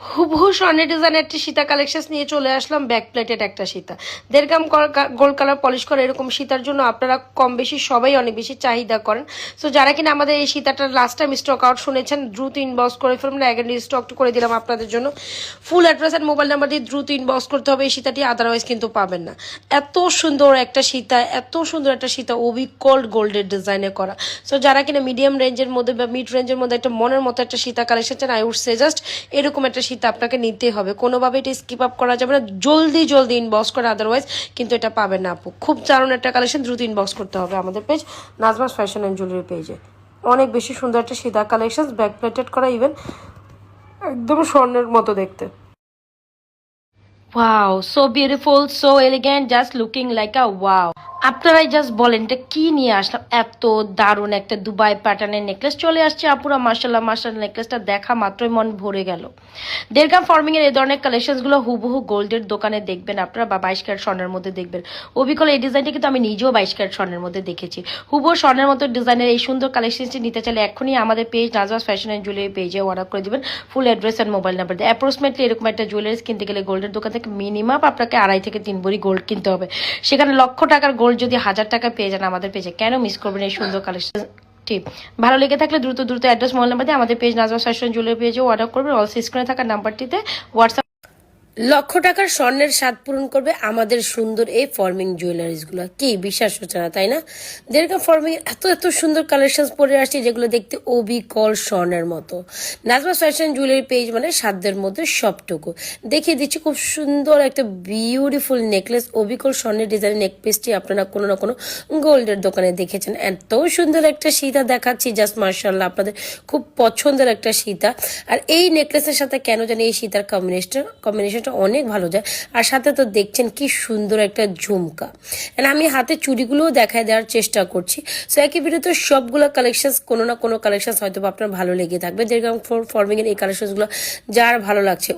হুবহু স্বর্ণের ডিজাইনের একটি সীতা কালেকশন নিয়ে চলে আসলাম ব্যাক প্লেটেড একটা সীতা। দেড় গোল্ড কালার পলিশ করা এরকম সীতার জন্য আপনারা কম বেশি সবাই অনেক বেশি চাহিদা করেন। সো যারা কিনা আমাদের এই সীতাটার লাস্ট টাইম স্টক আউট শুনেছেন, দ্রুত ইনবক্স করে ফেলুন অ্যাগেন স্টক করে দিলাম আপনাদের জন্য। Full address and mobile number দিয়ে দ্রুত ইনবক্স করতে হবে, এই সীতাটি আদারওয়াইজ কিন্তু পাবেন না। এত সুন্দর একটা সীতা, এত সুন্দর একটা সীতা অবিকল্ড গোল্ডের ডিজাইনে করা। সো যারা কিনা মিডিয়াম রেঞ্জের মধ্যে বা মিড রেঞ্জের মধ্যে একটা মনের মতো একটা সীতা কালেকশন চান আই উড সে জাস্ট এরকম একটা সীতা আপনাকে নিতে হবে। কোনোভাবে এটা স্কিপ আপ করা যাবে না। জলদি জলদি ইনবক্স করে আদারওয়াইজ কিন্তু এটা পাবেন না আপু। খুব দারুণ একটা কালেকশন দ্রুত ইনবক্স করতে হবে আমাদের page Nazma's fashion and jewellery পেজে অনেক বেশি সুন্দর একটা সীতা কালেকশন ব্যাক প্লেটেড করা ইভেন একদম স্বর্ণের মতো দেখতে। Wow so beautiful so elegant just looking like a wow আপনারাই জাস্ট বলেন, এটা কি নিয়ে আসলাম? এত দারুণ একটা দুবাই প্যাটার্নের নেকলেস চলে আসছে আপুরা মার্শাল্লাহ মার্শাল নেকলেসটা দেখা মাত্রই মন ভরে গেল। দেড়গাম ফর্মিং এর এই ধরনের কালেকশনসগুলো হুবহু গোল্ডের দোকানে দেখবেন আপনারা বা বাইশ ক্যারেট স্বর্ণের মধ্যে দেখবেন। অবিকল এই ডিজাইনটা কিন্তু আমি নিজেও বাইশ ক্যারেট স্বর্ণের মধ্যে দেখেছি। হুবহু স্বর্ণের মতো ডিজাইনের এই সুন্দর কালেকশনটি নিতে চাইলে এখনই আমাদের page Nazma's fashion and jewellery পেজে অর্ডার করে দেবেন full address and mobile number দিয়ে। অ্যাপ্রক্সিমেটলি এরকম একটা জুয়েলারিস কিনতে গেলে গোল্ডের দোকান থেকে মিনিমাম আপনাকে আড়াই থেকে তিন ভরি গোল্ড কিনতে হবে। সেখানে লক্ষ টাকার গোল্ড যদি হাজার টাকা পেয়ে যান আমাদের পেজে কেন মিস করবেন এই সুন্দর কালেকশন টি? ভালো লেগে থাকলে দ্রুত দ্রুত অ্যাড্রেস মোবাইল নাম্বার দিয়ে আমাদের পেজ নাজমা ফ্যাশন জুয়েলারি পেজে অর্ডার করবেন। অল স্ক্রিনে থাকা নাম্বারটিতে হোয়াটসঅ্যাপ লক্ষ টাকার স্বর্ণের স্বাদ পূরণ করবে আমাদের সুন্দর এই ফর্মিং জুয়েলারিসগুলো কি বিশ্বাস হচ্ছে না, তাই না? যেরকম ফর্মিং এত এত সুন্দর কালেকশন পরে আসছে যেগুলো দেখতে অবিকল স্বর্ণের মতো। নাজমাস ফ্যাশন জুয়েলারি পেজ মানে সাধ্যের মধ্যে সবটুকু। দেখিয়ে দিচ্ছি খুব সুন্দর একটা বিউটিফুল নেকলেস অবিকল স্বর্ণের ডিজাইনের নেকলেসটি আপনারা কোনো না কোনো গোল্ডের দোকানে দেখেছেন। এত সুন্দর একটা সীতা দেখাচ্ছি জাস্ট মার্শাল্লাহ আপনাদের খুব পছন্দের একটা সীতা। আর এই নেকলেসের সাথে কেন জানি এই সীতার কম্বিনেশন কম্বিনেশন কম্বিনেশনটা অনেক ভালো যায়। আর সাথে তো দেখছেন কি সুন্দর একটা ঝুমকা। অ্যান্ড আমি হাতে চুড়িগুলোও দেখায় দেওয়ার চেষ্টা করছি। সো একই ভিডিওতে সবগুলো কালেকশন কোনো না কোনো কালেকশন হয়তো আপনার ভালো লেগে থাকবে। যেরকম ফর্মিং এর এই কালেকশনসগুলো যার ভালো লাগছে।